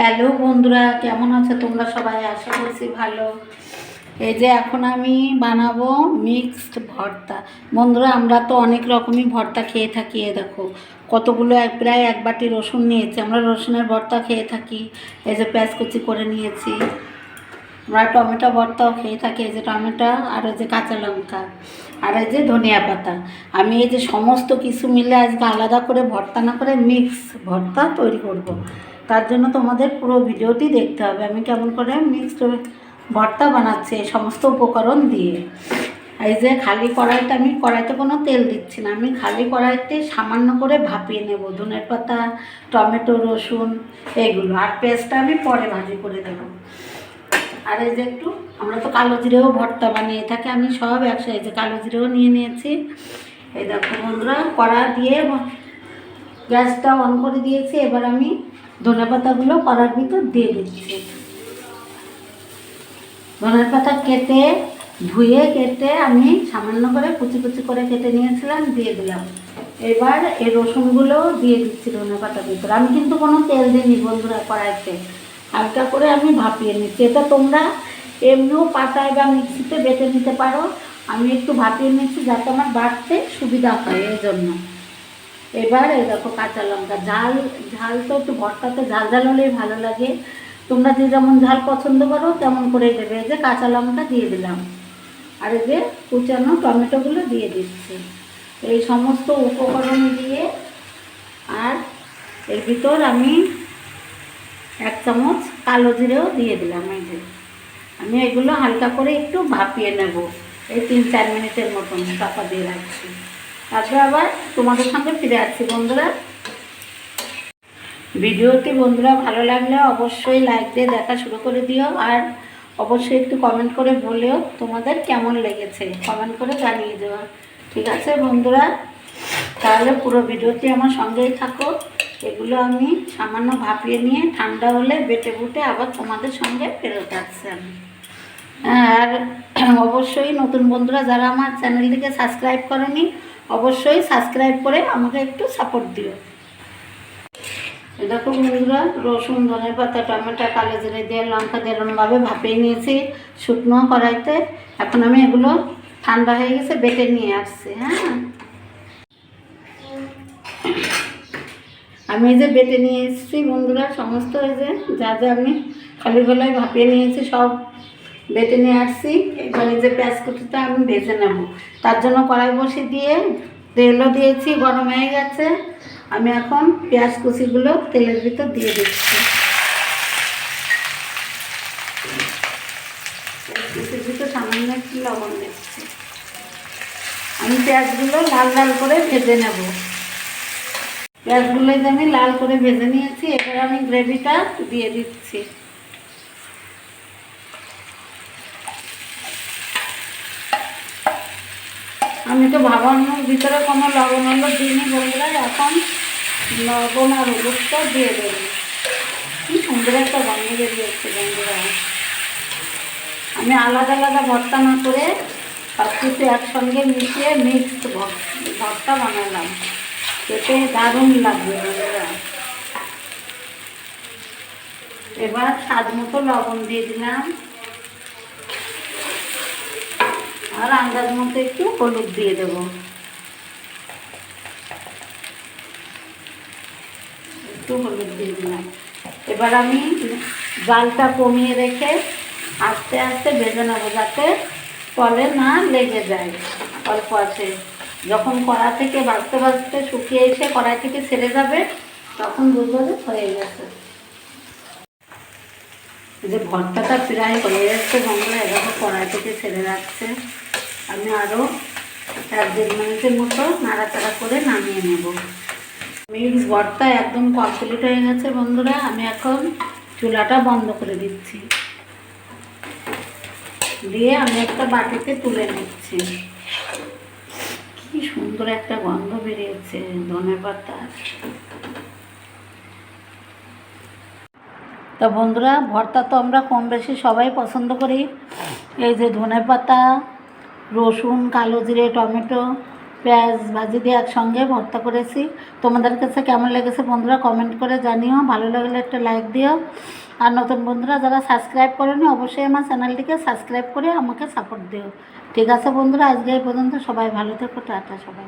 Hello বন্ধুরা, কেমন আছো তোমরা সবাই? আশা করছি ভালো। এই যে এখন আমি বানাবো মিক্সড ভর্তা। বন্ধুরা, আমরা তো অনেক রকমই ভর্তা খেয়ে থাকি এ দেখো। কতগুলো এক, প্রায় এক বাটি রসুন নিয়েছি। আমরা রসুনের ভর্তা খেয়ে থাকি। এই যে পেঁয়াজ কুচি করে নিয়েছি। আমরা টমেটো ভর্তাও খেয়ে থাকি। এই যে টমেটো আর এই যে কাঁচা লঙ্কা আর এই যে ধনিয়া পাতা। আমি এই যে সমস্ত কিছু মিলে আজকে আলাদা করে ভর্তা না করে মিক্স ভর্তা তৈরি করব। তার জন্য তোমাদের পুরো ভিডিওটি দেখতে হবে। আমি কেমন করে মিক্সড ভর্তা বানাচ্ছি এই সমস্ত উপকরণ দিয়ে। এই যে খালি কড়াইতে আমি কড়াইতে কোনো তেল দিচ্ছি না। আমি খালি কড়াইতে সামান্য করে ভাপিয়ে নেব। ধনের পাতা, টমেটো, রসুন এগুলো আর পেস্টটা আমি পরে ভাজি করে দেবো। আর এই যে একটু, আমরা তো কালো জিরেও ভর্তা বানিয়ে থাকি। আমি সব একসাথে কালো জিরেও নিয়ে নিয়েছি। এই দেখো বন্ধুরা, কড়া দিয়ে গ্যাসটা অন করে দিয়েছি, এবার আমি ধনে পাতাগুলো কড়ার ভিতর দিয়ে দিচ্ছি। ধনের পাতা কেটে, ধুয়ে কেটে আমি সামান্য করে কুচি কুচি করে কেটে নিয়েছিলাম, দিয়ে দিলাম। এবার এই রসুনগুলো দিয়ে দিচ্ছি ধনে পাতার ভিতরে। আমি কিন্তু কোনো তেল দিইনি বন্ধুরা কড়াইতে। হালকা করে আমি ভাপিয়ে নিচ্ছি। এটা তোমরা এমনিও পাতায় বা মিক্সিতে বেটে নিতে পারো। আমি একটু ভাপিয়ে নিচ্ছি যাতে আমার বাড়তে সুবিধা হয় এই জন্য। এবার এই দেখো কাঁচা লঙ্কা ঝাল ঝাল তো একটু ভর্তাতে ঝাল ঝাল হলেই ভালো লাগে। তোমরা যে যেমন ঝাল পছন্দ করো, তেমন করেই দেবে। এই যে কাঁচা লঙ্কা দিয়ে দিলাম। আর এই যে কুচানো টমেটোগুলো দিয়ে দিচ্ছি। এই সমস্ত উপকরণ দিয়ে আর এর ভিতর আমি এক চামচ কালো জিরেও দিয়ে দিলাম এই যে। আমি এগুলো হালকা করে একটু ভাপিয়ে নেব। এই তিন চার মিনিটের মতন চাপা দিয়ে রাখছি। তারপরে আবার তোমাদের সঙ্গে ফিরে আসছি, বন্ধুরা। ভিডিওটি, বন্ধুরা, ভালো লাগলে অবশ্যই লাইক দিয়ে দেখা শুরু করে দিও, আর অবশ্যই একটু কমেন্ট করে বলেও তোমাদের কেমন লেগেছে কমেন্ট করে জানিয়ে দেওয়া ঠিক আছে, বন্ধুরা? তাহলে পুরো ভিডিওটি আমার সঙ্গেই থাকো। এগুলো আমি সামান্য ভাপিয়ে নিয়ে ঠান্ডা হলে বেটে বুটে আবার তোমাদের সঙ্গে ফেরত আসছি আমি আর অবশ্যই নতুন বন্ধুরা, যারা আমার চ্যানেলটিকে সাবস্ক্রাইব করেনি অবশ্যই সাবস্ক্রাইব করে আমাকে একটু সাপোর্ট দিও। দেখো বন্ধুরা, রসুন, ধনে পাতা, টমেটো, কালো জিরে দিয়ে, লঙ্কা দিয়ে ভাপিয়ে নিয়েছি শুকনো কড়াইতে। এখন আমি এগুলো ঠান্ডা হয়ে গেছে, বেটে নিয়ে আসছি হ্যাঁ। আমি এই যে বেটে নিয়ে এসেছি বন্ধুরা, সমস্ত এই যে যা যা আমি খালি গলায় ভাপিয়ে নিয়েছি সব বেটে নিয়ে আসছি। এবার যে পেঁয়াজ কুচিটা আমি ভেজে নেব। তার জন্য কড়াই বসে দিয়ে তেলও দিয়েছি, গরম হয়ে গেছে। আমি এখন পেঁয়াজ কুচিগুলো তেলের ভিতর দিয়ে দিচ্ছি। ভিতর সামান্য লবণ দিচ্ছি। আমি পেঁয়াজগুলো লাল লাল করে ভেজে নেব। পেঁয়াজগুলো আমি লাল করে ভেজে নিয়েছি, এবার আমি গ্রেভিটা দিয়ে দিচ্ছি। আমি তো ভাবানোর ভিতরে কোনো লবণ হলুদ দিইনি বন্ধুরা এখন লবণ আর হলুদটা দিয়ে দেবো। কি সুন্দর একটা গন্ধ বেরিয়েছে বন্ধুরা। আমি আলাদা আলাদা ভর্তা না করে সব কিছু একসঙ্গে মিশিয়ে মিক্সড ভর্তা বানালাম। খেতে দারুণ লাগবে বন্ধুরা। এবার স্বাদ মতো লবণ দিয়ে দিলাম। আর আন্দাজ মতো একটু হলুদ দিয়ে দেব। একটু হলুদ দিয়ে দিলাম। এবার আমি জালটা কমিয়ে রেখে আস্তে আস্তে ভেজে নেব যাতে তলে না লেগে যায় অল্প আছে। যখন কড়া থেকে বাঁচতে বাঁচতে শুকিয়ে এসে কড়াই থেকে ছেড়ে যাবে, তখন বুঝব যে হয়ে গেছে। যে ভর্তাটা প্রায় হয়ে যাচ্ছে বাংলা এরকম কড়াই থেকে ছেড়ে যাচ্ছে। আমি আরও এক দেড় মিনিটের মতো নাড়াচাড়া করে নামিয়ে নেব। মিক্স ভর্তা একদম কমপ্লিট হয়ে গেছে বন্ধুরা, আমি এখন চুলাটা বন্ধ করে দিচ্ছি। দিয়ে আমি একটা বাটিতে তুলে নিচ্ছি। কি সুন্দর একটা গন্ধ বেরিয়েছে, ধনে পাতার তা বন্ধুরা, ভর্তা তো আমরা কম বেশি সবাই পছন্দ করি। এই যে ধনে পাতা রসুন, কালো জিরে, টমেটো, পেঁয়াজ ভাজি দিয়ে একসঙ্গে ভর্তা করেছি। তোমাদের কাছে কেমন লেগেছে বন্ধুরা কমেন্ট করে জানিও। ভালো লাগলে একটা লাইক দিও। আর নতুন বন্ধুরা যারা সাবস্ক্রাইব করেনি, অবশ্যই আমার চ্যানেলটিকে সাবস্ক্রাইব করে আমাকে সাপোর্ট দিও। ঠিক আছে বন্ধুরা, আজকে এই পর্যন্ত সবাই ভালো থেকো, টাটা সবাই